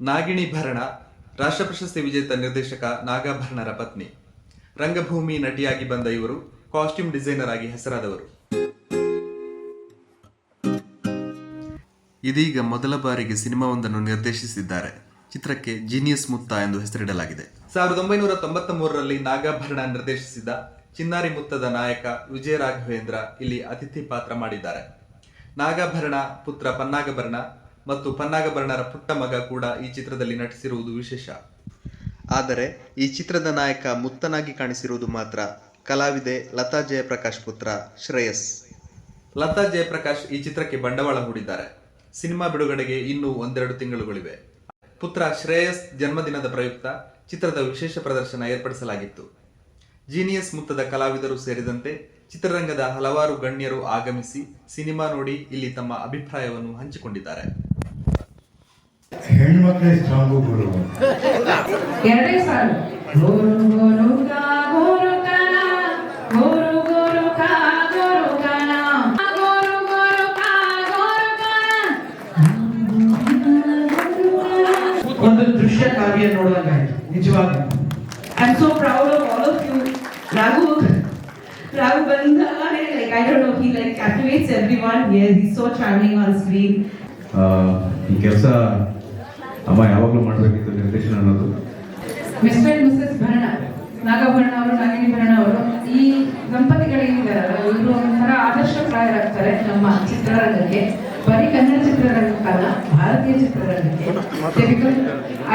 ನಾಗಿಣಿ ಭರಣ, ರಾಷ್ಟ್ರ ಪ್ರಶಸ್ತಿ ವಿಜೇತ ನಿರ್ದೇಶಕ ನಾಗಾಭರಣರ ಪತ್ನಿ. ರಂಗಭೂಮಿ ನಟಿಯಾಗಿ ಬಂದ ಇವರು ಕಾಸ್ಟ್ಯೂಮ್ ಡಿಸೈನರ್ ಆಗಿ ಹೆಸರಾದವರು. ಇದೀಗ ಮೊದಲ ಬಾರಿಗೆ ಸಿನಿಮಾವೊಂದನ್ನು ನಿರ್ದೇಶಿಸಿದ್ದಾರೆ. ಚಿತ್ರಕ್ಕೆ ಜೀನಿಯಸ್ ಮುತ್ತ ಎಂದು ಹೆಸರಿಡಲಾಗಿದೆ. ಸಾವಿರದ ಒಂಬೈನೂರ ತೊಂಬತ್ತ ಮೂರರಲ್ಲಿ ನಾಗಾಭರಣ ನಿರ್ದೇಶಿಸಿದ ಚಿನ್ನಾರಿ ಮುತ್ತದ ನಾಯಕ ವಿಜಯ ರಾಘವೇಂದ್ರ ಇಲ್ಲಿ ಅತಿಥಿ ಪಾತ್ರ ಮಾಡಿದ್ದಾರೆ. ನಾಗಾಭರಣ ಪುತ್ರ ಪನ್ನಾಗಭರಣ ಮತ್ತು ಪನ್ನಾಗಭರಣರ ಪುಟ್ಟ ಮಗ ಕೂಡ ಈ ಚಿತ್ರದಲ್ಲಿ ನಟಿಸಿರುವುದು ವಿಶೇಷ. ಆದರೆ ಈ ಚಿತ್ರದ ನಾಯಕ ಮುತ್ತನಾಗಿ ಕಾಣಿಸಿರುವುದು ಮಾತ್ರ ಕಲಾವಿದೆ ಲತಾ ಜಯಪ್ರಕಾಶ್ ಪುತ್ರ ಶ್ರೇಯಸ್. ಲತಾ ಜಯಪ್ರಕಾಶ್ ಈ ಚಿತ್ರಕ್ಕೆ ಬಂಡವಾಳ ಹೂಡಿದ್ದಾರೆ. ಸಿನಿಮಾ ಬಿಡುಗಡೆಗೆ ಇನ್ನೂ ಒಂದೆರಡು ತಿಂಗಳುಗಳಿವೆ. ಪುತ್ರ ಶ್ರೇಯಸ್ ಜನ್ಮದಿನದ ಪ್ರಯುಕ್ತ ಚಿತ್ರದ ವಿಶೇಷ ಪ್ರದರ್ಶನ ಏರ್ಪಡಿಸಲಾಗಿತ್ತು. ಜೀನಿಯಸ್ ಮುತ್ತದ ಕಲಾವಿದರು ಸೇರಿದಂತೆ ಚಿತ್ರರಂಗದ ಹಲವಾರು ಗಣ್ಯರು ಆಗಮಿಸಿ ಸಿನಿಮಾ ನೋಡಿ ಇಲ್ಲಿ ತಮ್ಮ ಅಭಿಪ್ರಾಯವನ್ನು ಹಂಚಿಕೊಂಡಿದ್ದಾರೆ. ಒಂದು ದೃಶ್ಯ ಕಾವ್ಯ ನೋಡುವ I'm so proud of all of you. Raghu, Raghu Bandha, like I don't know, he like captivates everyone here. He's so charming on screen. ಈ ಕೆಲಸ ಅಮ್ಮ ಯಾವಾಗಲೂ ಮಾಡಬೇಕಿತ್ತು ನಿರ್ದೇಶನ ಅನ್ನೋದು mister and missus Bharana Nagabharana ಅವರು ನಾಗಿನಿ ಭರಣ ಅವರು ಈ ದಂಪತಿಗಳಿದ್ದಾರಲ್ಲ ಇವರು ಒಂಥರ ಆದರ್ಶಪ್ರಾಯರಾಗ್ತಾರೆ ನಮ್ಮ ಚಿತ್ರರಂಗಕ್ಕೆ ಬರೀ ಕನ್ನಡ ಚಿತ್ರರಂಗಕ್ಕಲ್ಲ ಭಾರತೀಯ ಚಿತ್ರರಂಗಕ್ಕೆ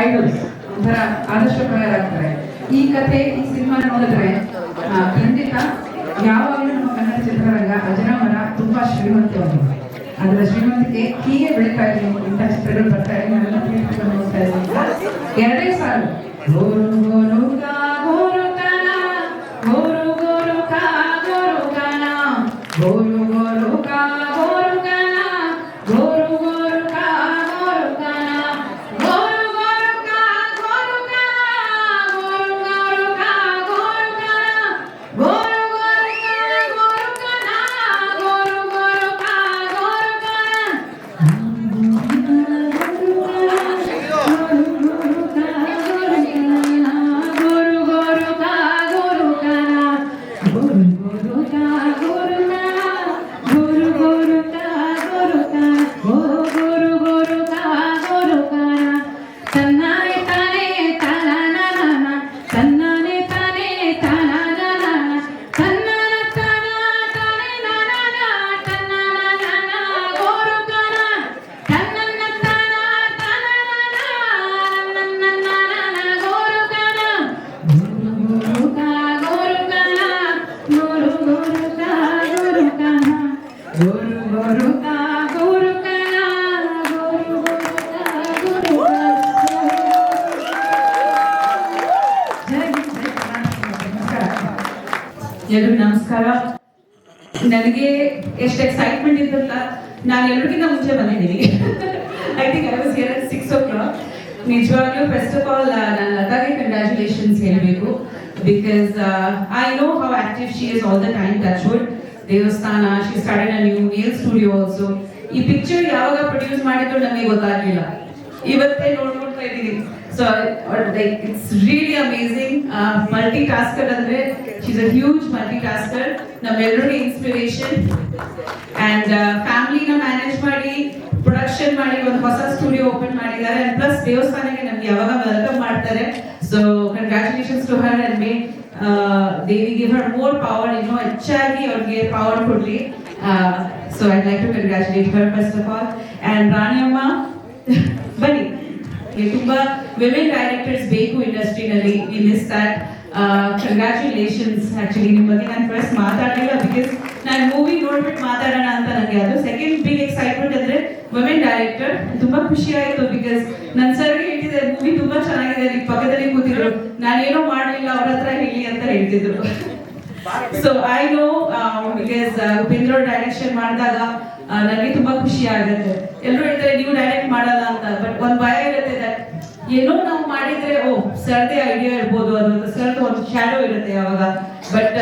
ಐಡಲ್ಸ್ ಒಂಥರ ಆದರ್ಶಪ್ರಾಯರಾಗ್ತಾರೆ ಈ ಕಥೆ, ಈ ಸಿನಿಮಾ ನೋಡಿದ್ರೆ ಖಂಡಿತ ಯಾವಾಗಲೂ ನಮ್ಮ ಕನ್ನಡ ಚಿತ್ರರಂಗ ಅಜರಾಮರ ತುಂಬಾ ಶ್ರೀಮಂತವಾಗಿದೆ. ಅದರ ಶ್ರೀಮಂತಿಕೆ ಹೀಗೆ ಬೆಳೀತಾ ಇದೆ ಇಂಥ ಚಿತ್ರಗಳು ಬರ್ತಾ ಇದೆ ಎರಡೇ ಸಾಲು. ಎಲ್ರಿಗೂ ನಮಸ್ಕಾರ. ನನಗೆ ಎಷ್ಟು ಎಕ್ಸೈಟ್ಮೆಂಟ್ ಇದ್ದಲ್ಲ ನಾನು ಎಲ್ರಿಗಿಂತ ಮುಂಚೆ ಬಂದಿದ್ದೀನಿ. I think I was here six o'clock ನಿಜವಾಗ್ಲೂ ಫಸ್ಟ್ ಆಫ್ ಆಲ್ ನಾನು ಲತಾಗೆ ಕಂಗ್ರ್ಯಾಚುಲೇಷನ್ಸ್ ಹೇಳಬೇಕು. Because I know how active she is all the time touch wood ದೇವಸ್ಥಾನ she started a new real studio also ಈ ಪಿಕ್ಚರ್ ಯಾವಾಗ produce ಮಾಡಿದ್ರು ನಮಗೆ ಗೊತ್ತಾಗಲಿಲ್ಲ. ಇವತ್ತೇ ನೋಡ್ಕೊಳ್ತಾ ಇದ್ದೀನಿ so like it's really amazing multitasker ಅಂದ್ರೆ she's a huge multitasker ನಮ್ಮೆಲ್ಲರಿಗೆ ಇನ್ಸ್ಪಿರೇಷನ್ ಅಂಡ್ ಫ್ಯಾಮಿಲಿನ ಮ್ಯಾನೇಜ್ ಮಾಡಿ ಪ್ರೊಡಕ್ಷನ್ ಮಾಡಿ, ಒಂದು ಹೊಸ ಸ್ಟುಡಿಯೋ ಓಪನ್ ಮಾಡಿದ್ದಾರೆ. ಅಂಡ್ ಪ್ಲಸ್ ದೇವಸ್ಥಾನಕ್ಕೆ ನಮ್ಗೆ ಯಾವಾಗ ವೆಲ್ಕಮ್ ಮಾಡ್ತಾರೆ. So congratulations to her and may Devi give her more power ಇನ್ನೂ ಹೆಚ್ಚಾಗಿ ಅವ್ರಿಗೆ ಪವರ್ ಕೊಡ್ಲಿ. So I like to congratulate her first of all and Raniyamma ಬನ್ನಿ ತುಂಬಾ ವಿಮೆನ್ ಡೈರೆಕ್ಟರ್ಸ್ ಬೇಕು ಇಂಡಸ್ಟ್ರಿನಲ್ಲಿ we miss that congratulations actually ನಿಮ್ಮ ಬಗ್ಗೆ ನಾನು ಫಸ್ಟ್ ಮಾತಾಡಲಿಲ್ಲ ಬಿಕಾಸ್ ನಾನು ಮೂವಿ ನೋಡ್ಬಿಟ್ಟು ಮಾತಾಡೋಣ ಅಂತ ನನಗೆ ಅದು ಸೆಕೆಂಡ್ ಬಿಗ್ ಎಕ್ಸೈಟ್ಮೆಂಟ್ ಅಂದ್ರೆ ವುಮೆನ್ ಡೈರೆಕ್ಟರ್ ತುಂಬಾ ಖುಷಿ ಆಯಿತು ಬಿಕಾಸ್ ನನ್ನ ಸರ್ಗೆ ಹೇಳ್ತಿದ್ದೆ ಮೂವಿ ತುಂಬಾ ಚೆನ್ನಾಗಿದೆ ಅಲ್ಲಿ ಪಕ್ಕದಲ್ಲಿ ಕೂತಿದ್ರು ನಾನೇನೋ ಮಾಡಲಿಲ್ಲ ಅವ್ರ ಹತ್ರ ಹೇಳಿ ಅಂತ ಹೇಳ್ತಿದ್ರು. So I know because Upendra direction ಮಾಡಿದಾಗ ನನಗೆ ತುಂಬಾ ಖುಷಿ ಆಗುತ್ತೆ. ಎಲ್ಲರೂ ಹೇಳ್ತಾರೆ ನೀವು ಡೈರೆಕ್ಟ್ ಮಾಡಲ್ಲ ಅಂತ. ಬಟ್ ಒಂದು ಭಯ ಏನೋ ನಾವು ಮಾಡಿದ್ರೆ, ಓ, ಸರ್ದೇ ಐಡಿಯಾ ಇರ್ಬೋದು ಅದು ಸರ್ದು ಒಂದು ಶ್ಯಾಡೋ ಇರುತ್ತೆ ಯಾವಾಗ. But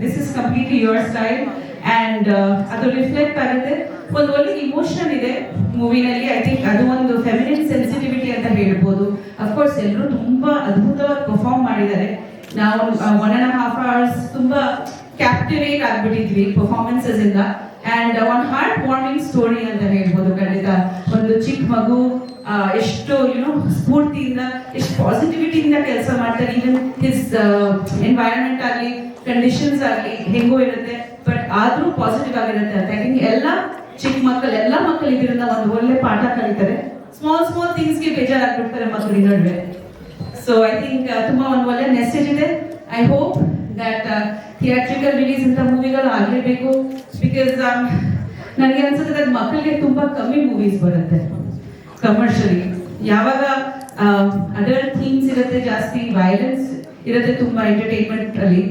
this is completely your style and ಅದು ರಿಫ್ಲೆಕ್ಟ್ ಆಗುತ್ತೆ. ಒಂದು ಒಳ್ಳೆ ಇಮೋಷನ್ ಇದೆ ಮೂವಿನಲ್ಲಿ ಐ ಥಿಂಕ್ ಅದು ಒಂದು ಫೆಮಿನಿನ್ ಸೆನ್ಸಿಟಿವಿಟಿ ಅಂತ ಹೇಳ್ಬೋದು. ಅಫ್ಕೋರ್ಸ್ ಎಲ್ಲರೂ ತುಂಬಾ ಅದ್ಭುತವಾಗಿ ಪರ್ಫಾರ್ಮ್ ಮಾಡಿದ್ದಾರೆ. ನಾವು ಒನ್ ಅಂಡ್ ಹಾಫ್ ಅವರ್ಸ್ ತುಂಬಾ ಕ್ಯಾಪ್ಟಿವೇಟ್ ಆಗ್ಬಿಟ್ಟಿದ್ವಿ ಪರ್ಫಾರ್ಮೆನ್ಸಸ್ ಇಂದ. And one heart warming story ಅಂತ ಹೇಳ್ಬೋದು ಖಂಡಿತ. ಒಂದು ಮಗು ಎಷ್ಟು ಯುನೋ ಸ್ಫೂರ್ತಿಯಿಂದ, ಎಷ್ಟು ಪಾಸಿಟಿವಿಟಿಯಿಂದ ಕೆಲಸ ಮಾಡ್ತಾರೆ. ಈವನ್ ಹಿಸ್ ಎನ್ವೈರನ್ಮೆಂಟ್ ಆಗಲಿ ಕಂಡೀಷನ್ಸ್ ಆಗಲಿ ಹೆಂಗೋ ಇರುತ್ತೆ ಬಟ್ ಆದ್ರೂ ಪಾಸಿಟಿವ್ ಆಗಿರುತ್ತೆ ಅಂತ. ಥಿಂಕ್ ಎಲ್ಲ ಚಿಕ್ಕ ಮಕ್ಕಳು, ಎಲ್ಲ ಮಕ್ಕಳು ಇದರಿಂದ ಒಂದು ಒಳ್ಳೆ ಪಾಠ ಕಲಿತಾರೆ. ಸ್ಮಾಲ್ ಸ್ಮಾಲ್ ಥಿಂಗ್ಸ್ಗೆ ಬೇಜಾರಾಗ್ಬಿಡ್ತಾರೆ ಮಕ್ಕಳು ನಡುವೆ. ಸೊ ಐ ಥಿಂಕ್ ತುಂಬಾ ಒಂದು ಒಳ್ಳೆ ಮೆಸೇಜ್ ಇದೆ. I hope that theatrical release ಇಂಥ ಮೂವಿಗಳು ಆಗಲೇಬೇಕು ಬಿಕಾಸ್ ನನಗೆ ಅನ್ಸುತ್ತೆ ಮಕ್ಕಳಿಗೆ ತುಂಬಾ ಕಮ್ಮಿ ಮೂವೀಸ್ ಬರುತ್ತೆ. ಕಮರ್ಷಿಯಲಿ ಯಾವಾಗ ಅದರ ಥೀಮ್ಸ್ ಇರುತ್ತೆ ಜಾಸ್ತಿ ವೈಲೆನ್ಸ್ ಇರುತ್ತೆ ತುಂಬಾ ಎಂಟರ್ಟೈನ್ಮೆಂಟ್ ಅಲ್ಲಿ.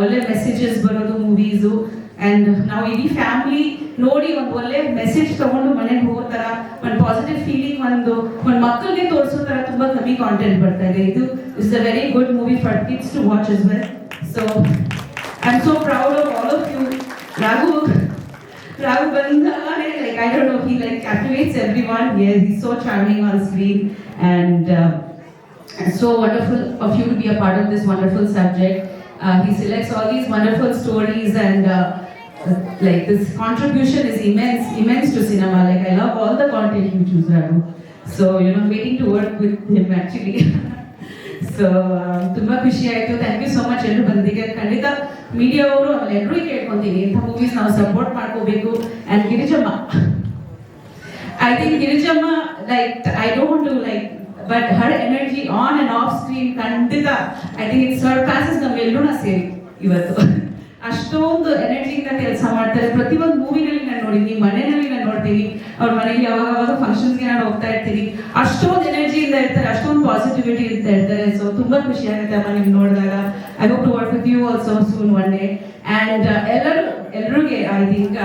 ಒಳ್ಳೆ ಮೆಸೇಜಸ್ ಬರೋದು ಮೂವೀಸು ಅಂಡ್ ನಾವು ಇಡೀ ಫ್ಯಾಮಿಲಿ ನೋಡಿ ಒಂದು ಒಳ್ಳೆ ಮೆಸೇಜ್ ತಗೊಂಡು ಮನೆಗೆ ಹೋಗೋ ತರ, ಒಂದು ಪಾಸಿಟಿವ್ ಫೀಲಿಂಗ್ ಒಂದು ಒಂದು ಮಕ್ಕಳಿಗೆ ತೋರಿಸೋ ತರ ತುಂಬಾ ಕಮ್ಮಿ ಕಾಂಟೆಂಟ್ ಬರ್ತಾ ಇದೆ. ಇದು is a very good movie for kids to watch is well so I am so proud of all of you Raghu Raghu ಬಂದಾನೆ everyone here he's so charming on screen and uh, and so wonderful of you to be a part of this wonderful subject. Uh, he selects all these wonderful stories and uh, like this contribution is immense, immense to cinema. Like I love all the content you choose, Raghu. So you know, waiting to work with him actually. So ತುಂಬಾ ಖುಷಿ ಆಯ್ತು thank you so much ಎಲ್ಲರೂ ಬಂದಿಗೆ ಖಂಡಿತ media ಅವರು ಆಮೇಲೆ ಎಲ್ಲರೂ ಕೇಳ್ಕೊಂತೀನಿ ಇಂಥ movies ನಾವು ಸಪೋರ್ಟ್ ಮಾಡ್ಕೋಬೇಕು and Girijamma I think Girijamma, like, I don't want to like, but her energy on and off screen, ಖಂಡಿತ I think it surpasses ನಮ್ಮೆಲ್ಲರೂ ಸೇರಿ ಇವತ್ತು. ಅಷ್ಟೊಂದು ಎನರ್ಜಿಯಿಂದ ಕೆಲಸ ಮಾಡ್ತಾರೆ. ಪ್ರತಿಯೊಂದು ಮೂವಿನಲ್ಲಿ ನಾನು ನೋಡಿದ್ದೀನಿ ಮನೆಯಲ್ಲಿ ನಾನು ನೋಡ್ತೀನಿ. ಅವ್ರ ಮನೆಗೆ ಯಾವಾಗ ಯಾವಾಗ ಫಂಕ್ಷನ್ಸ್ಗೆ ನಾನು ಹೋಗ್ತಾ ಇರ್ತೀನಿ. ಅಷ್ಟೊಂದು ಎನರ್ಜಿಯಿಂದ ಇರ್ತಾರೆ ಅಷ್ಟೊಂದು ಪಾಸಿಟಿವಿಟಿ ಅಂತ ಇರ್ತಾರೆ. ಸೊ ತುಂಬಾ ಖುಷಿ ಆಗುತ್ತೆ ಅಮ್ಮ ನಿಮ್ಗೆ ನೋಡಿದಾಗ. I hope to work with you also soon one day and ಎಲ್ಲರೂ ಎಲ್ರಿಗೆ I think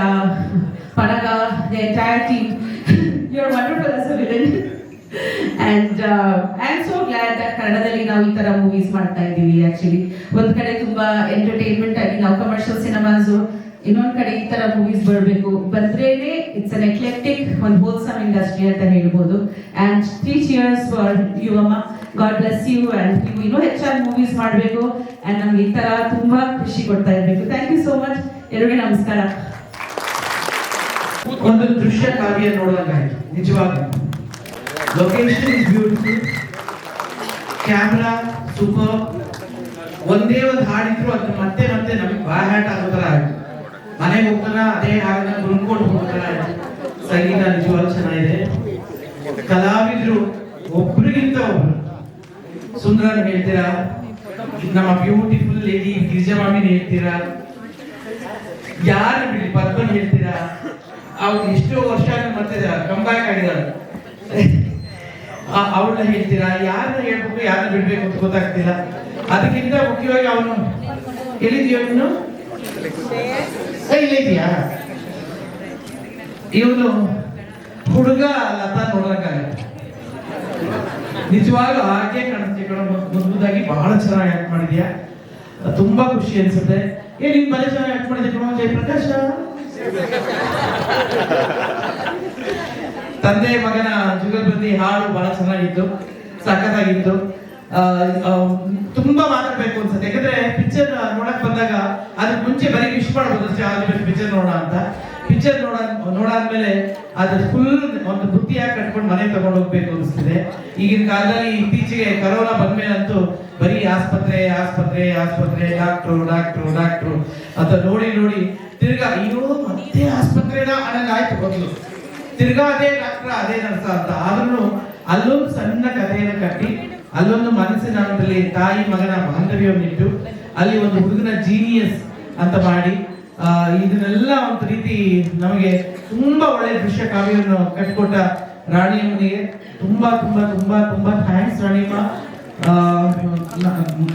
ಪನಗ the entire team you are wonderful as a villain and I am so glad that ಕನ್ನಡದಲ್ಲಿ ನಾವು ಈ ತರ ಮೂವೀಸ್ ಮಾಡ್ತಾ ಇದ್ದೀವಿ ಆಕ್ಚುಲಿ ಒಂದ್ ಕಡೆ ತುಂಬಾ ಎಂಟರ್ಟೈನ್ಮೆಂಟ್ ಆಗಿ ನಾವು ಕಮರ್ಷಿಯಲ್ ಸಿನಿಮಾಸ್ ಇನ್ನೊಂದ್ ಕಡೆ ಈ ತರ ಮೂವೀಸ್ ಬರಬೇಕು. ಬಂದ್ರೇನೆ ಇಟ್ಸ್ ಅನ್ ಎಕ್ಲೆಕ್ಟಿಕ್ ಒಂದು ಹೋಲ್ಸಮ್ ಇಂಡಸ್ಟ್ರಿ ಅಂತ ಹೇಳ್ಬೋದು. And three cheers for you ಅಮ್ಮ ಗಾಡ್ ಬ್ಲೆಸ್ ಯು ಅಂಡ್ ನೀವು ಇನ್ನೂ ಹೆಚ್ಚಾಗಿ ಮೂವೀಸ್ ಮಾಡಬೇಕು. ಅಂಡ್ ನಮ್ಗೆ ಈ ತರ ತುಂಬಾ ಖುಷಿ ಕೊಡ್ತಾ ಇರಬೇಕು. ಥ್ಯಾಂಕ್ ಯು ಸೋ ಮಚ್ ಎಲ್ಲರಿಗೆ ನಮಸ್ಕಾರ. ಒಂದು ದೃಶ್ಯ ಕಾವ್ಯ ನೋಡುವಂಗಾಯ್ತು ನಿಜವಾಗ್ಲೂ. Location is beautiful camera super ಒಂದೇ ಒಂದು ಹಾಡಿದ್ರು ಅದು ಮತ್ತೆ ಮತ್ತೆ ನಮಗೆ ಬಾಯಾಟ ಆಗೋ ಥರ ಆಯ್ತು. ಮನೆಗೆ ಹೋಗ್ತಾನ, ಅದೇ ಹಾಡನ್ನ ಗುರುಕೊಂಡು ಹೋಗೋ ಥರ ಆಯ್ತು. ಸಂಗೀತ ನಿಜವಾಗ್ಲೂ ಚೆನ್ನಾಗಿದೆ. ಕಲಾವಿದರು ಒಬ್ರಿಗಿಂತ ಒಬ್ರು. ಸುಂದರ ಹೇಳ್ತೀರಾ? ನಮ್ಮ ಬ್ಯೂಟಿಫುಲ್ ಲೇಡಿ ಗಿರಿಜಾಮಾಮಿನ ಹೇಳ್ತೀರಾ? ಯಾರು ಬಿಡಿ ಪದ್ಮನ್ ಹೇಳ್ತೀರಾ? ಅವ್ರು ಎಷ್ಟೋ ವರ್ಷ ಮತ್ತೆ ಕಂಬ್ಯಾಕ್ ಆಗಿದ್ದಾರೆ ಅವಳನ್ನ ಹೇಳ್ತೀರಾ? ಯಾರನ್ನ ಹೇಳ್ಬೇಕು ಯಾರನ್ನ ಬಿಡ್ಬೇಕು ಅಂತ ಗೊತ್ತಾಗ್ತಿಲ್ಲ. ಅದಕ್ಕಿಂತ ಮುಖ್ಯವಾಗಿ ಅವನು ಎಲ್ಲಿದ್ಯೋ ನೀನು ಏ, ಇಲ್ಲೇ ಇವನು ಹುಡುಗ ಲತಾ ನೋಡೋಕ್ಕಾಗತ್ತೆ ನಿಜವಾಗ್ಲೂ ಹಾಗೆ ಕಾಣಿಸ್ತೀವಿ ಕಣ ಬಹಳ ಚೆನ್ನಾಗಿ ಆಕ್ಟ್ ಮಾಡಿದ್ಯಾ? ತುಂಬಾ ಖುಷಿ ಅನ್ಸುತ್ತೆ. ಏ ನಿನ್ ಮನೆ ಚೆನ್ನಾಗಿ ಆಕ್ಟ್ ಮಾಡಿದ್ಯಾ ಕಣೋ ಜಯಪ್ರಕಾಶ? ತಂದೆ ಮಗನ ಜುಗಲ್ಬಂದಿ ಹಾಡು ಬಹಳ ಚೆನ್ನಾಗಿತ್ತು, ಸಖತ್ತಾಗಿತ್ತು. ತುಂಬಾ ಮಾತಾಡ್ಬೇಕು ಅನ್ಸುತ್ತೆ. ಯಾಕಂದ್ರೆ ಪಿಕ್ಚರ್ ನೋಡಕ್ ಬಂದಾಗ, ಅದಕ್ಕೆ ಮುಂಚೆ ಬರೀ ವಿಶ್ ಮಾಡ್ಬೋದು ಅಷ್ಟೇ ಪಿಕ್ಚರ್ ನೋಡೋಣ ಅಂತ. ಪಿಕ್ಚರ್ ನೋಡ, ನೋಡಾದ್ಮೇಲೆ ಅದು ಫುಲ್ ಒಂದು ಬುತ್ತಿಯಾಗಿ ಕಟ್ಕೊಂಡು ಮನೆ ತಗೊಂಡು ಹೋಗ್ಬೇಕು ಅನಿಸ್ತಿದೆ. ಈಗಿನ ಕಾಲದಲ್ಲಿ ಇತ್ತೀಚೆಗೆ ಕರೋನಾ ಬಂದ್ಮೇಲಂತೂ ಬರೀ ಆಸ್ಪತ್ರೆ ಆಸ್ಪತ್ರೆ ಆಸ್ಪತ್ರೆ ಡಾಕ್ಟ್ರು ಡಾಕ್ಟ್ರು ಡಾಕ್ಟ್ರು ಅಂತ ನೋಡಿ ನೋಡಿ ತಿರ್ಗಾ, ಅಯ್ಯೋ, ಮತ್ತೆ ಆಸ್ಪತ್ರೆನ ಅನ್ನಂಗಾಯ್ತು ಮೊದಲು. ತಿರ್ಗಾ ಅದೇ ಡಾಕ್ಟರ್ ಅದೇ ನರ್ಸ ಅಂತ. ಆದ್ರೂ ಅಲ್ಲೊಂದು ಸಣ್ಣ ಕಥೆಯನ್ನು ಕಟ್ಟಿ, ಅಲ್ಲೊಂದು ಮನಸ್ಸಿನ ತಾಯಿ ಮಗನ ಬಾಂಧವ್ಯವನ್ನಿಟ್ಟು ಅಲ್ಲಿ ಒಂದು ಹುಡುಗನ ಜೀನಿಯಸ್ ಅಂತ ಮಾಡಿ ಇದನ್ನೆಲ್ಲ ಒಂದು ರೀತಿ ನಮಗೆ ತುಂಬಾ ಒಳ್ಳೆ ದೃಶ್ಯ ಕಾವ್ಯವನ್ನು ಕಟ್ಕೊಟ್ಟ ರಾಣಿಯಮ್ಮನಿಗೆ. ತುಂಬಾ ತುಂಬಾ ತುಂಬಾ ತುಂಬಾ thanks Raniyamma.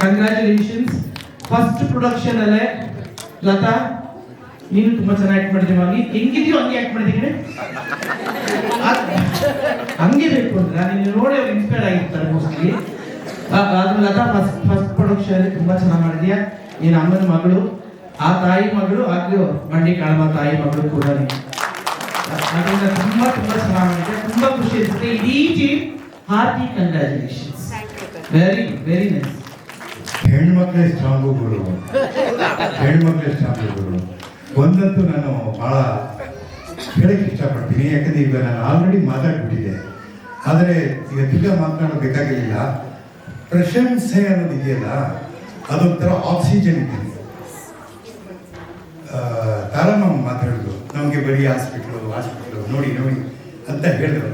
Congratulations first production ಅಲ್ಲೇ. ಲತಾ, ನೀನು ತುಂಬಾ ಚೆನ್ನಾಗಿ ಆಕ್ಟ್ ಮಾಡಿದ್ದೀವಿ. ನೀನು ಹೆಂಗಿದೆಯೋ ಹಂಗೆ ಆಕ್ಟ್ ಮಾಡಿದ್ದೀನಿ ಹಂಗೆ ಬೇಕು ಅಂದ್ರೆ ನೀನು ನೋಡಿ ಅವ್ರು ಇನ್ಸ್ಪೈರ್ ಆಗಿರ್ತಾರೆ ಮೋಸ್ಟ್ಲಿ ಅದು ಲತಾ ಫಸ್ಟ್ ಫಸ್ಟ್ ಪ್ರೊಡಕ್ಷನ್ ತುಂಬಾ ಚೆನ್ನಾಗಿ ಮಾಡಿದ್ಯಾ? ನೀನು ಅಮ್ಮನ ಮಗಳು. ಆ ತಾಯಿ ಮಗಳು ಆಗ್ಲೂ ಬಂಡಿ ಕಾಳಮ್ಮ ತಾಯಿ ಮಗಳು ಕೂಡ ಅದರಿಂದ ತುಂಬಾ ತುಂಬಾ ಚೆನ್ನಾಗಿದೆ ತುಂಬಾ ಖುಷಿ ಇರುತ್ತೆ ಇಡೀ team hearty congratulation very very nice ಹೆಣ್ಮಕ್ಳೇ ಸ್ಟ್ರಾಂಗು ಗುರು. ಹೆಣ್ಮಕ್ಳೇ ಸ್ಟ್ರಾಂಗ್ ಗುರು. ಒಂದಂತೂ ನಾನು ಬಹಳ ಹೇಳಕ್ಕೆ ಇಷ್ಟಪಡ್ತೀನಿ. ಯಾಕಂದ್ರೆ ಈಗ ನಾನು ಆಲ್ರೆಡಿ ಮಾತಾಡ್ಬಿಟ್ಟಿದ್ದೆ. ಆದರೆ ಈಗ ತಿರ್ಗಾ ಮಾತನಾಡಬೇಕಾಗಿಲ್ಲ ಪ್ರಶಂಸೆ ಅನ್ನೋದು ಇದೆಯಲ್ಲ, ಅದೊಂಥರ ಆಕ್ಸಿಜನ್ ಇದ್ದೀನಿ ತಾರಮ್ಮ ಮಾತಾಡಿದ್ರು ನಮಗೆ ಬರೀ ಹಾಸ್ಪಿಟ್ಲು ಹಾಸ್ಪಿಟ್ಲು, ನೋಡಿ ನೋಡಿ ಅಂತ ಹೇಳಿದ್ರು.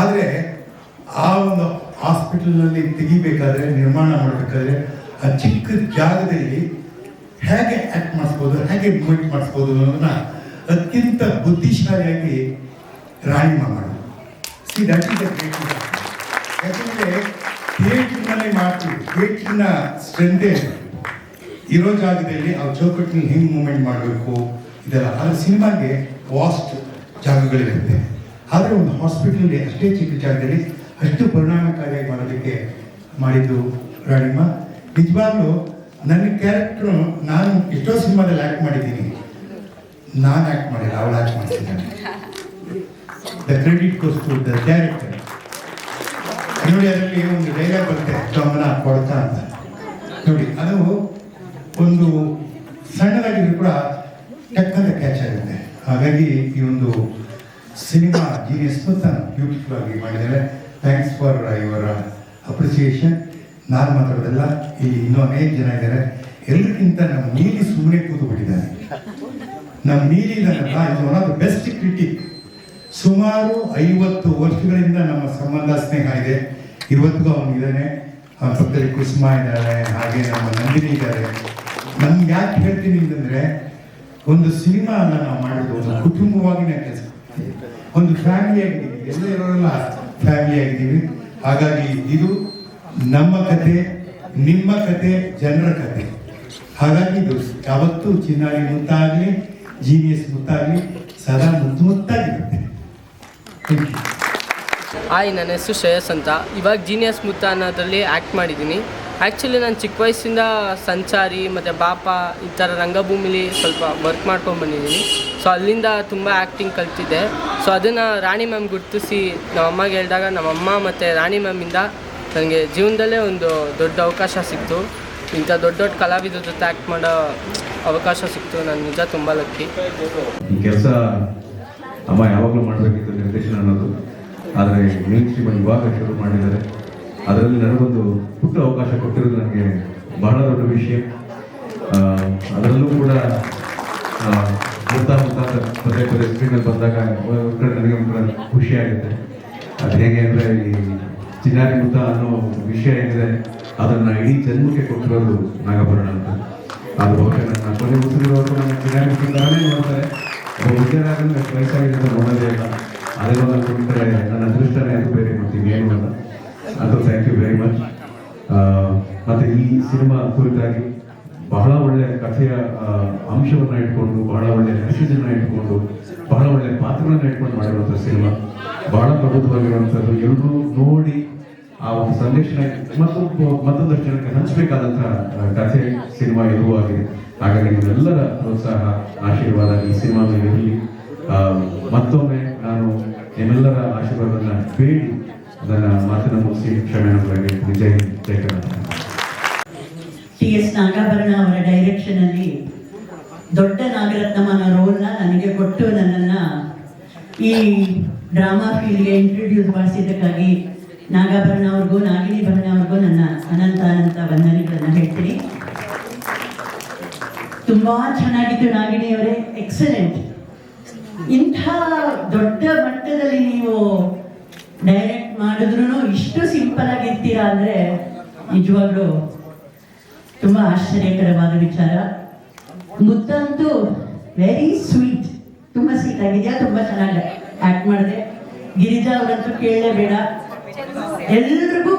ಆದರೆ ಆ ಒಂದು ಹಾಸ್ಪಿಟಲ್ನಲ್ಲಿ ತೆಗಿಬೇಕಾದ್ರೆ, ನಿರ್ಮಾಣ ಮಾಡಬೇಕಾದ್ರೆ ಆ ಚಿಕ್ಕ ಜಾಗದಲ್ಲಿ ಹೇಗೆ ಆ್ಯಕ್ಟ್ ಮಾಡಿಸ್ಬೋದು, ಹೇಗೆ ಮೂಮೆಂಟ್ ಮಾಡಿಸ್ಬೋದು ಅನ್ನೋದನ್ನ ಅತ್ಯಂತ ಬುದ್ಧಿಶಾಲಿಯಾಗಿ ರಾಣಿಮ ಮಾಡೋದು ಸಿ ದಟ್ ಇಸ್ ಯಾಕಂದರೆ ಥಿಯೇಟ್ರ್ನಲ್ಲಿ ಮಾಡ್ತೀವಿ. ಥಿಯೇಟ್ರಿನ ಸ್ಟ್ರೆಂತೇ ಇರೋ ಜಾಗದಲ್ಲಿ ಆ ಚೌಕಟ್ಟಿನ ಹೆಂಗೆ ಮೂಮೆಂಟ್ ಮಾಡಬೇಕು? ಇದೆಲ್ಲ ಆದರೆ ಸಿನಿಮಾಗೆ ವಾಸ್ಟ್ ಜಾಗಗಳಿರುತ್ತೆ. ಆದರೆ ಒಂದು ಹಾಸ್ಪಿಟಲಲ್ಲಿ ಅಷ್ಟೇ ಚಿಕ್ಕ ಜಾಗದಲ್ಲಿ ಅಷ್ಟು ಪರಿಣಾಮಕಾರಿಯಾಗಿ ಮಾಡೋದಕ್ಕೆ ಮಾಡಿದ್ದು ರಾಣಿಮ್ಮ. ನಿಜವಾಗ್ಲೂ ನನ್ನ ಕ್ಯಾರೆಕ್ಟ್ರು ನಾನು ಎಷ್ಟೋ ಸಿನಿಮಾದಲ್ಲಿ ಆ್ಯಕ್ಟ್ ಮಾಡಿದ್ದೀನಿ. ನಾನು ಆ್ಯಕ್ಟ್ ಮಾಡಿಲ್ಲ, ಅವಳು ಆ್ಯಕ್ಟ್ ಮಾಡ್ತಿದ್ದಾನೆ the credit to the character ನೋಡಿ, ಅದರಲ್ಲಿ ಒಂದು ಡೈಲಾಗ್ ಬರುತ್ತೆ ಗಮನ ಕೊಡ್ತಾ ಅಂತ. ನೋಡಿ, ಅದು ಒಂದು ಸಣ್ಣದಾಗಿದ್ರು ಕೂಡ ಟಕ್ಕಂತ ಕ್ಯಾಚ್ ಆಗುತ್ತೆ. ಹಾಗಾಗಿ ಈ ಒಂದು ಸಿನಿಮಾ ಜೀನಿಯಸ್ ಬ್ಯೂಟಿಫುಲ್ ಆಗಿ ಮಾಡಿದ್ದಾರೆ. ಥ್ಯಾಂಕ್ಸ್ ಫಾರ್ ಯುವರ್ ಅಪ್ರಿಸಿಯೇಷನ್ ನಾನು ಮಾತಾಡೋದಲ್ಲ, ಇಲ್ಲಿ ಇನ್ನೂ ಅನೇಕ ಜನ ಇದ್ದಾರೆ. ಎಲ್ಲರಿಗಿಂತ ನಮ್ಮ ನೀಲಿ ಸುಮ್ಮನೆ ಕೂತು ಬಿಟ್ಟಿದ್ದಾನೆ ನಮ್ಮ ನೀಲಿ ನನ್ನ one of the best critic ಸುಮಾರು ಐವತ್ತು ವರ್ಷಗಳಿಂದ ನಮ್ಮ ಸಂಬಂಧ ಸ್ನೇಹ ಇದೆ. ಇವತ್ತಿಗೂ ಅವನಿದ್ದಾನೆ. ಅವನ ಪಕ್ಕದಲ್ಲಿ ಕುಸುಮ ಇದ್ದಾರೆ ಹಾಗೆ ನಮ್ಮ ನಂದಿನಿ ಇದ್ದಾರೆ. ನಮ್ಗೆ ಯಾಕೆ ಹೇಳ್ತೀನಿ ಅಂತಂದ್ರೆ ಒಂದು ಸಿನಿಮಾ ನಾವು ಮಾಡಿದ್ದು ಒಂದು ಕುಟುಂಬವಾಗಿ ಕೆಲಸ. ಒಂದು ಫ್ಯಾಮಿಲಿ ಆಗಿದ್ದೀವಿ. ಎಲ್ಲ ಇರೋರೆಲ್ಲ ಫ್ಯಾಮಿಲಿ ಆಗಿದ್ದೀವಿ. ಹಾಗಾಗಿ ಇದು ನಮ್ಮ ಕತೆ ನಿಮ್ಮ ಕತೆ ಜನರ ಕತೆ. ಹಾಗಾಗಿ ಇದು ಯಾವತ್ತೂ ಚಿನ್ನಾಗಿ ಮುತ್ತಾಗಲಿ ಜೀನಿಯಸ್ ಮುತ್ತಾಗಲಿ ಸದಾ ಮುತ್ತು ಮುತ್ತಾಗಿರುತ್ತೆ. ಥ್ಯಾಂಕ್ ಯು ಹಾಯ್ ನನ್ನ ಹೆಸರು ಶ್ರೇಯಸ್ ಅಂತ. ಇವಾಗ ಜೀನಿಯಸ್ ಮುತ್ತ ಅನ್ನೋದ್ರಲ್ಲಿ ಆ್ಯಕ್ಟ್ ಮಾಡಿದ್ದೀನಿ. ಆ್ಯಕ್ಚುಲಿ ನಾನು ಚಿಕ್ಕ ವಯಸ್ಸಿಂದ ಸಂಚಾರಿ, ಮತ್ತು ಬಾಪ ಈ ಥರ ರಂಗಭೂಮಿಲಿ ಸ್ವಲ್ಪ ವರ್ಕ್ ಮಾಡ್ಕೊಂಡು ಬಂದಿದ್ದೀನಿ. ಸೊ ಅಲ್ಲಿಂದ ತುಂಬ ಆ್ಯಕ್ಟಿಂಗ್ ಕಲ್ತಿದ್ದೆ. ಸೊ ಅದನ್ನು ರಾಣಿ ಮ್ಯಾಮ್ ಗುರ್ತಿಸಿ ನಮ್ಮ ಅಮ್ಮಗೆ ಹೇಳಿದಾಗ ನಮ್ಮಮ್ಮ ಮತ್ತು ರಾಣಿ ಮ್ಯಾಮಿಂದ ನನಗೆ ಜೀವನದಲ್ಲೇ ಒಂದು ದೊಡ್ಡ ಅವಕಾಶ ಸಿಕ್ತು. ಇಂಥ ದೊಡ್ಡ ದೊಡ್ಡ ಕಲಾವಿದ್ರ ಜೊತೆ ಆ್ಯಕ್ಟ್ ಮಾಡೋ ಅವಕಾಶ ಸಿಕ್ತು. ನಾನು ನಿಜ ತುಂಬ ಲಕ್ಕಿ ಕೆಲಸ ಅಮ್ಮ ಯಾವಾಗಲೂ ಮಾಡಬೇಕಿತ್ತು ನಿರ್ದೇಶನ ಅನ್ನೋದು. ಆದರೆ ಶುರು ಮಾಡಿದ್ದಾರೆ. ಅದರಲ್ಲಿ ನನಗೊಂದು ಪುಟ್ಟ ಅವಕಾಶ ಕೊಟ್ಟಿರೋದು ನನಗೆ ಬಹಳ ದೊಡ್ಡ ವಿಷಯ. ಅದರಲ್ಲೂ ಕೂಡ ಅಂತ ಪದೇ ಪದೇ ಸ್ಕ್ರೀನಲ್ಲಿ ಬಂದಾಗ ನನಗೆ ಒಂಥರ ಖುಷಿ ಆಗುತ್ತೆ. ಅದು ಹೇಗೆ ಅಂದರೆ ಈ ಚಿನ್ನಾರಿ ಮುತ್ತ ಅನ್ನೋ ವಿಷಯ ಏನಿದೆ, ಅದನ್ನು ಇಡೀ ಜನ್ಮಕ್ಕೆ ಕೊಟ್ಟಿರೋದು ನಾಗಭರಣ ಅಂತ. ಅದು ಬಹುಶಃ ನನ್ನ ಕೊನೆ ಉಸಿರಿರೋದು ನನ್ನ ಚಿನ್ನಾರಿ ಮುತ್ತನೇ ನೋಡ್ತಾರೆ. ಒಬ್ಬ ವಿದ್ಯಾರ್ಥಿ ವಯಸ್ಸಾಗಿದೆ ಅಂತ ನೋಡೋದೇ ಇಲ್ಲ. ಅದೆಲ್ಲ ನನ್ನ ಅದೃಷ್ಟನೇ ಅದು ಬೇರೆ ಮಾಡ್ತೀನಿ ಏನು ಅಲ್ಲ. ಅದು ಥ್ಯಾಂಕ್ ಯು ವೆರಿ ಮಚ್ ಮತ್ತೆ ಈ ಸಿನಿಮಾ ಕುರಿತಾಗಿ ಬಹಳ ಒಳ್ಳೆ ಕಥೆಯ ಅಂಶವನ್ನ ಇಟ್ಕೊಂಡು, ಬಹಳ ಒಳ್ಳೆ ಮೆಸೇಜ್ ಅನ್ನ ಇಟ್ಕೊಂಡು, ಬಹಳ ಒಳ್ಳೆ ಪಾತ್ರಗಳನ್ನ ಇಟ್ಕೊಂಡು ಮಾಡಿರುವಂಥ ಸಿನಿಮಾ ಬಹಳ ಪ್ರಬುದ್ಧವಾಗಿರುವಂಥದ್ದು ಎಲ್ಲರೂ ನೋಡಿ ಆ ಒಂದು ಸಂದೇಶನ ಮತ್ತೊಬ್ಬ ಮತ್ತೊಂದಷ್ಟು ಜನಕ್ಕೆ ಹಂಚಬೇಕಾದಂತಹ ಕಥೆ ಸಿನಿಮಾ ಇದು ಆಗಿದೆ. ಹಾಗಾಗಿ ನಿಮ್ಮೆಲ್ಲರ ಪ್ರೋತ್ಸಾಹ, ಆಶೀರ್ವಾದ ಈ ಸಿನಿಮಾ ಮೇಲೆ ಇರಲಿ. ಮತ್ತೊಮ್ಮೆ ನಾನು ನಿಮ್ಮೆಲ್ಲರ ಆಶೀರ್ವಾದವನ್ನ ಬೇಡಿ. ಅದನ್ನ ಮಾತನ್ನು ಮುಗಿಸಿ ಕ್ಷಮೆಯನ್ನು ಜೈ ಕರ್ನಾಟಕ ಟಿ ಎಸ್ ನಾಗಾಭರಣ ಅವರ ಡೈರೆಕ್ಷನ್ ಅಲ್ಲಿ ದೊಡ್ಡ ನಾಗರತ್ನಮ್ಮನ ರೋಲ್ನ ನನಗೆ ಕೊಟ್ಟು ನನ್ನನ್ನ ಈ ಡ್ರಾಮಾ ಫೀಲ್ಡ್ಗೆ ಇಂಟ್ರೊಡ್ಯೂಸ್ ಮಾಡಿಸಿದ್ದಕ್ಕಾಗಿ ನಾಗಾಭರಣ ಅವ್ರಿಗೂ ನಾಗಿನಿ ಭರಣ ಅವ್ರಿಗೂ ನನ್ನ ಅನಂತ ಅನಂತ ವಂದನೆಗಳನ್ನು ಹೇಳ್ತೀನಿ. ತುಂಬಾ ಚೆನ್ನಾಗಿತ್ತು ನಾಗಿನಿ ಅವರೇ. ಎಕ್ಸಲೆಂಟ್ ಇಂಥ ದೊಡ್ಡ ಮಟ್ಟದಲ್ಲಿ ನೀವು ಡೈರೆಕ್ಟ್ ಮಾಡಿದ್ರು ಇಷ್ಟು ಸಿಂಪಲ್ ಆಗಿರ್ತೀರಾ ಅಂದ್ರೆ ನಿಜವಾಗ್ಲೂ ತುಂಬಾ ಆಶ್ಚರ್ಯಕರವಾದ ವಿಚಾರ. ಮುತ್ತಂತೂ ವೆರಿ ಸ್ವೀಟ್ ತುಂಬಾ ಸ್ವೀಟ್ ಆಗಿದೆಯಾ? ತುಂಬಾ ಚೆನ್ನಾಗಿ ಆಕ್ಟ್ ಮಾಡಿದೆ. ಗಿರಿಜಾ ಅವರಂತೂ ಕೇಳಲೇಬೇಡ ಎಲ್ರಿಗೂ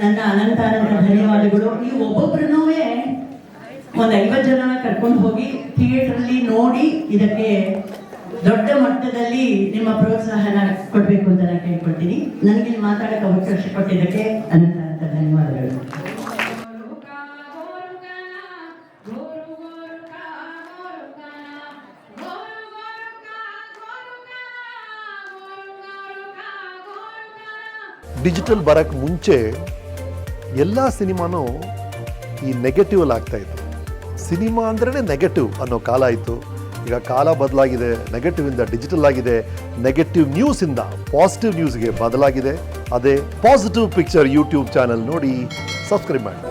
ನನ್ನ ಅನಂತ ಅನಂತ ಧನ್ಯವಾದಗಳು. ನೀವು ಒಬ್ಬೊಬ್ರನ್ನೂ ಒಂದು ಐವತ್ತು ಜನ ಕರ್ಕೊಂಡು ಹೋಗಿ ಥಿಯೇಟ್ರಲ್ಲಿ ನೋಡಿ ಇದಕ್ಕೆ ದೊಡ್ಡ ಮಟ್ಟದಲ್ಲಿ ನಿಮ್ಮ ಪ್ರೋತ್ಸಾಹನ ಕೊಡಬೇಕು ಅಂತ ನಾನು ಕೇಳ್ಕೊಳ್ತೀನಿ. ನನಗೆ ಮಾತಾಡಕ್ಕೆ ಅವಕಾಶ ಕೊಟ್ಟಿದ್ದಕ್ಕೆ ಅನಂತ ಅಂತ ಧನ್ಯವಾದಗಳು. ಡಿಜಿಟಲ್ ಬರಕ್ಕೆ ಮುಂಚೆ ಎಲ್ಲ ಸಿನಿಮಾನೂ ಈ ನೆಗೆಟಿವ್ ಆಗ್ತಾ ಇತ್ತು. ಸಿನಿಮಾ ಅಂದ್ರೆ ನೆಗೆಟಿವ್ ಅನ್ನೋ ಕಾಲ ಇತ್ತು. ಈಗ ಕಾಲ ಬದಲಾಗಿದೆ ನೆಗೆಟಿವ್ ಇಂದ ಡಿಜಿಟಲ್ ಆಗಿದೆ ನೆಗೆಟಿವ್ ನ್ಯೂಸ್ ಇಂದ ಪಾಸಿಟಿವ್ ನ್ಯೂಸ್ಗೆ ಬದಲಾಗಿದೆ. ಅದೇ ಪಾಸಿಟಿವ್ ಪಿಕ್ಚರ್ ಯೂಟ್ಯೂಬ್ ಚಾನೆಲ್ ನೋಡಿ ಸಬ್ಸ್ಕ್ರೈಬ್ ಮಾಡಿ.